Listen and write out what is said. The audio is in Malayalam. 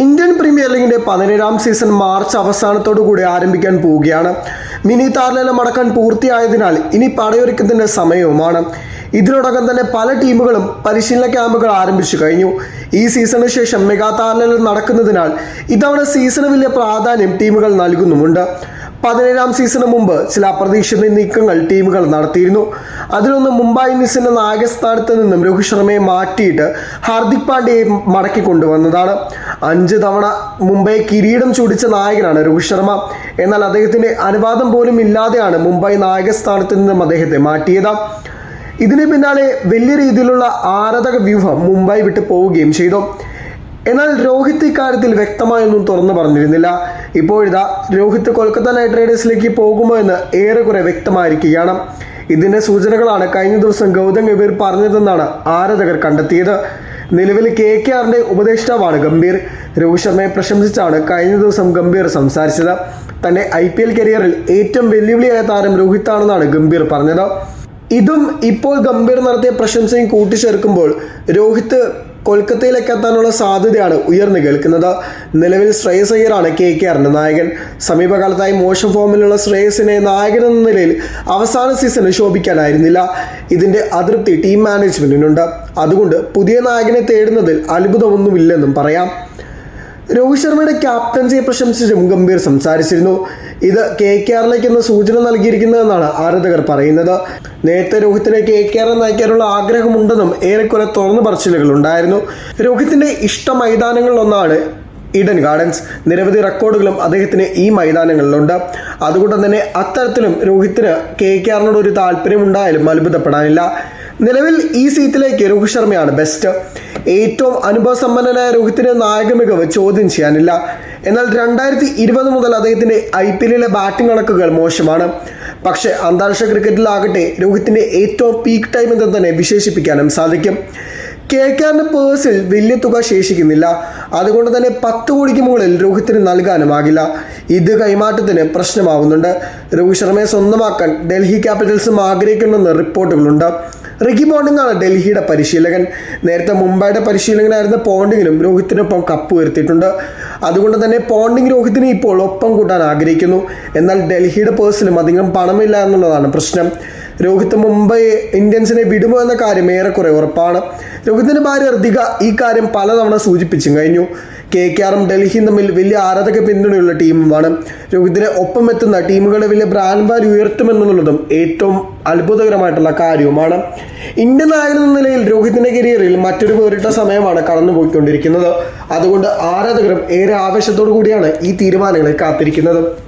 ഇന്ത്യൻ പ്രീമിയർ ലീഗിന്റെ പതിനേഴാം സീസൺ മാർച്ച് അവസാനത്തോടു കൂടി ആരംഭിക്കാൻ പോവുകയാണ്. മിനി താരലേലം അടക്കാൻ പൂർത്തിയായതിനാൽ ഇനി പടയൊരുക്കത്തിന്റെ സമയവുമാണ്. ഇതിനോടകം തന്നെ പല ടീമുകളും പരിശീലന ക്യാമ്പുകൾ ആരംഭിച്ചു കഴിഞ്ഞു. ഈ സീസണിന് ശേഷം മെഗാ താരലേലം നടക്കുന്നതിനാൽ ഇത്തവണ സീസണ് വലിയ പ്രാധാന്യം ടീമുകൾ നൽകുന്നുമുണ്ട്. പതിനേഴാം സീസണ് മുമ്പ് ചില അപ്രതീക്ഷിത നീക്കങ്ങൾ ടീമുകൾ നടത്തിയിരുന്നു. അതിലൊന്ന് മുംബൈ ഇന്ത്യൻസിന്റെ നായകസ്ഥാനത്ത് നിന്നും രോഹിത് ശർമ്മയെ മാറ്റിയിട്ട് ഹാർദിക് പാണ്ഡ്യയെ മടക്കി കൊണ്ടുവന്നതാണ്. അഞ്ച് തവണ മുംബൈ കിരീടം ചൂടിച്ച നായകനാണ് രോഹിത് ശർമ്മ. എന്നാൽ അദ്ദേഹത്തിന്റെ അനുവാദം പോലും ഇല്ലാതെയാണ് മുംബൈ നായകസ്ഥാനത്ത് നിന്നും അദ്ദേഹത്തെ മാറ്റിയത്. ഇതിന് പിന്നാലെ വലിയ രീതിയിലുള്ള ആരാധക വ്യൂഹം മുംബൈ വിട്ടു പോവുകയും ചെയ്തു. എന്നാൽ രോഹിത് ഇക്കാര്യത്തിൽ വ്യക്തമായൊന്നും തുറന്നു പറഞ്ഞിരുന്നില്ല. ഇപ്പോഴിതാ രോഹിത് കൊൽക്കത്ത നൈറ്റ് റൈഡേഴ്സിലേക്ക് പോകുമോ എന്ന് ഏറെക്കുറെ വ്യക്തമായിരിക്കുകയാണ്. ഇതിന്റെ സൂചനകളാണ് കഴിഞ്ഞ ദിവസം ഗൗതം ഗംഭീർ പറഞ്ഞതെന്നാണ് ആരാധകർ കണ്ടെത്തിയത്. നിലവിൽ കെ കെ ആറിന്റെ ഉപദേഷ്ടാവാണ് ഗംഭീർ. രോഹിത് ശർമ്മയെ പ്രശംസിച്ചാണ് കഴിഞ്ഞ ദിവസം ഗംഭീർ സംസാരിച്ചത്. തന്റെ ഐ പി എൽ കരിയറിൽ ഏറ്റവും വെല്ലുവിളിയായ താരം രോഹിത് ആണെന്നാണ് ഗംഭീർ പറഞ്ഞത്. ഇതും ഇപ്പോൾ ഗംഭീർ നടത്തിയ പ്രശംസയും കൂട്ടിച്ചേർക്കുമ്പോൾ രോഹിത് കൊൽക്കത്തയിലേക്ക് എത്താനുള്ള സാധ്യതയാണ് ഉയർന്നു കേൾക്കുന്നത്. നിലവിൽ ശ്രേയസ് അയ്യറാണ് കെ കെ ആറിന്റെ നായകൻ. സമീപകാലത്തായി മോശം ഫോമിലുള്ള ശ്രേയസിനെ നായകൻ എന്ന നിലയിൽ അവസാന സീസണിൽ ശോഭിക്കാനായിരുന്നില്ല. ഇതിന്റെ അതൃപ്തി ടീം മാനേജ്മെന്റിനുണ്ട്. അതുകൊണ്ട് പുതിയ നായകനെ തേടുന്നതിൽ അത്ഭുതമൊന്നുമില്ലെന്നും പറയാം. രോഹിത് ശർമ്മയുടെ ക്യാപ്റ്റൻസിയെ പ്രശംസിച്ചും ഗംഭീർ സംസാരിച്ചിരുന്നു. ഇത് കെ കെ ആറിലേക്ക് എന്ന സൂചന നൽകിയിരിക്കുന്നതെന്നാണ് ആരാധകർ പറയുന്നത്. നേരത്തെ രോഹിത്തിനെ കെ കെ ആർ നയിക്കാനുള്ള ആഗ്രഹമുണ്ടെന്നും ഏറെക്കുറെ തുറന്നു പറച്ചിലുകൾ ഉണ്ടായിരുന്നു. രോഹിത്തിന്റെ ഇഷ്ട മൈതാനങ്ങളിലൊന്നാണ് ഈഡൻ ഗാർഡൻസ്. നിരവധി റെക്കോർഡുകളും അദ്ദേഹത്തിന് ഈ മൈതാനങ്ങളിലുണ്ട്. അതുകൊണ്ട് തന്നെ അത്തരത്തിലും രോഹിത്തിന് കെ കെ ആറിനോട് ഒരു താല്പര്യം ഉണ്ടായാലും അത്ഭുതപ്പെടാനില്ല. നിലവിൽ ഈ സീറ്റിലേക്ക് രോഹിത് ശർമ്മയാണ് ബെസ്റ്റ് ഏറ്റവും അനുഭവസമ്പന്നനായ രോഹിത്തിന് നായക മികവ് ചോദ്യം ചെയ്യാനില്ല. എന്നാൽ രണ്ടായിരത്തി ഇരുപത് മുതൽ അദ്ദേഹത്തിന്റെ ഐ പി എല്ലിലെ ബാറ്റിംഗ് കണക്കുകൾ മോശമാണ്. പക്ഷെ അന്താരാഷ്ട്ര ക്രിക്കറ്റിലാകട്ടെ രോഹിത്തിന്റെ ഏറ്റവും പീക്ക് ടൈം എന്ന് തന്നെ വിശേഷിപ്പിക്കാനും സാധിക്കും. കെ കെആറിന്റെ പേഴ്സിൽ വലിയ തുക ശേഷിക്കുന്നില്ല. അതുകൊണ്ട് തന്നെ പത്ത് കോടിക്ക് മുകളിൽ രോഹിത്തിന് നൽകാനുമാകില്ല. ഇത് കൈമാറ്റത്തിന് പ്രശ്നമാവുന്നുണ്ട് രോഹിത് ശർമ്മയെ സ്വന്തമാക്കാൻ ഡൽഹി ക്യാപിറ്റൽസും ആഗ്രഹിക്കുന്നുവെന്ന് റിപ്പോർട്ടുകളുണ്ട്. റിക്കി പോണ്ടിംഗ് ആണ് ഡൽഹിയുടെ പരിശീലകൻ. നേരത്തെ മുംബൈയുടെ പരിശീലകനായിരുന്ന പോണ്ടിങ്ങിനും രോഹിത്തിനൊപ്പം കപ്പ് ഉയർത്തിയിട്ടുണ്ട്. അതുകൊണ്ട് തന്നെ പോണ്ടിങ് രോഹിത്തിനെ ഇപ്പോൾ ഒപ്പം കൂട്ടാൻ ആഗ്രഹിക്കുന്നു. എന്നാൽ ഡൽഹിയുടെ പേഴ്സിലും അധികം പണമില്ല എന്നുള്ളതാണ് പ്രശ്നം. രോഹിത് മുംബൈ ഇന്ത്യൻസിനെ വിടുമോ എന്ന കാര്യം ഏറെക്കുറെ ഉറപ്പാണ്. രോഹിത്തിന്റെ ഭാര്യ ഋതിക ഈ കാര്യം പലതവണ സൂചിപ്പിച്ചും കഴിഞ്ഞു. കെ കെ ആറും ഡൽഹിയും തമ്മിൽ വലിയ ആരാധക പിന്തുണയുള്ള ടീമുമാണ്. രോഹിത്തിനെ ഒപ്പം എത്തുന്ന ടീമുകളുടെ വലിയ ബ്രാൻഡ് വാല്യൂ ഉയർത്തുമെന്നുള്ളതും ഏറ്റവും അത്ഭുതകരമായിട്ടുള്ള കാര്യവുമാണ്. ഇന്ത്യൻ നായകൻ എന്ന നിലയിൽ രോഹിത്തിന്റെ കരിയറിൽ മറ്റൊരു വേറിട്ട സമയമാണ് കടന്നുപോയിക്കൊണ്ടിരിക്കുന്നത്. അതുകൊണ്ട് ആരാധകരും ഏറെ ആവേശത്തോടു കൂടിയാണ് ഈ തീരുമാനങ്ങളെ കാത്തിരിക്കുന്നത്.